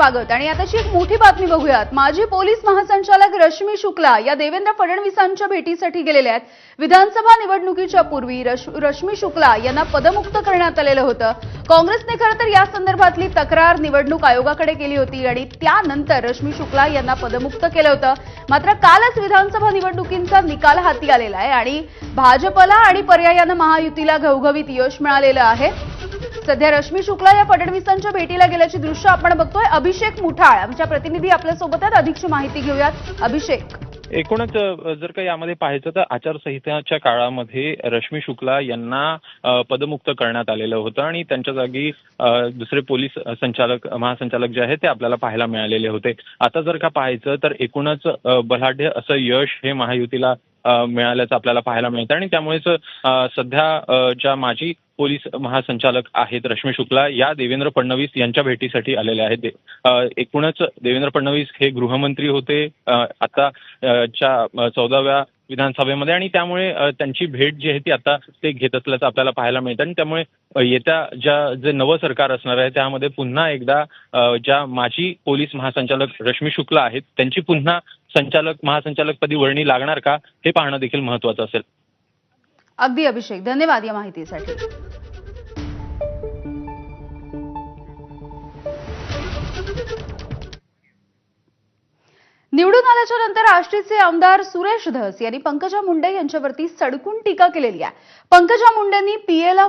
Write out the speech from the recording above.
स्वागत. आणि आताची एक मोठी बातमी बघूयात. माजी पोलीस महासंचालक रश्मी शुक्ला या देवेंद्र फडणवीसांच्या भेटीसाठी गेलेल्या आहेत. विधानसभा निवडणुकीच्या पूर्वी रश्मी शुक्ला यांना पदमुक्त करण्यात आलेलं होतं. काँग्रेसने खरं तर या संदर्भातली तक्रार निवडणूक आयोगाकडे केली होती आणि त्यानंतर रश्मी शुक्ला यांना पदमुक्त केलं होतं. मात्र कालच विधानसभा निवडणुकींचा निकाल हाती आलेला आहे आणि भाजपला आणि पर्यायानं महायुतीला घवघवीत यश मिळालेलं आहे. सध्या रश्मी शुक्ला या फडणवीसांच्या भेटीला गेल्याची दृश्य आपण बघतोय. अभिषेक मुठाळ आमच्या प्रतिनिधी आपल्यासोबत आहेत. अधिकची माहिती घेऊयात. अभिषेक. एकूणच जर का यामध्ये पाहायचं तर आचारसंहिताच्या काळामध्ये रश्मी शुक्ला यांना पदमुक्त करण्यात आलेलं होतं आणि त्यांच्या जागी दुसरे पोलीस संचालक महासंचालक जे आहेत ते आपल्याला पाहायला मिळालेले होते. आता जर का पाहायचं तर एकूणच बलाढ्य असं यश हे महायुतीला मिळाल्याचं आपल्याला पाहायला मिळतं आणि त्यामुळेच सध्या ज्या माजी पोलीस महासंचालक आहेत रश्मी शुक्ला या देवेंद्र फडणवीस यांच्या भेटीसाठी आलेल्या आहेत. एकूणच देवेंद्र फडणवीस हे गृहमंत्री होते. आता च्या चौदाव्या विधानसभेमध्ये आणि त्यामुळे त्यांची भेट जी आहे ती आता ते घेत असल्याचं आपल्याला पाहायला मिळतं. आणि त्यामुळे येत्या ज्या जे नवं सरकार असणार आहे त्यामध्ये पुन्हा एकदा ज्या माजी पोलीस महासंचालक रश्मी शुक्ला आहेत त्यांची पुन्हा संचालक महासंचालकपदी वर्णी लागणार का हे पाहणं देखील महत्वाचं असेल. अगदी अभिषेक. धन्यवाद या माहितीसाठी. निवडून आल्याच्यानंतर आष्टीचे आमदार सुरेश धस यांनी पंकजा मुंडे यांच्यावरती सडकून टीका केलेली आहे. पंकजा मुंडेंनी पीएला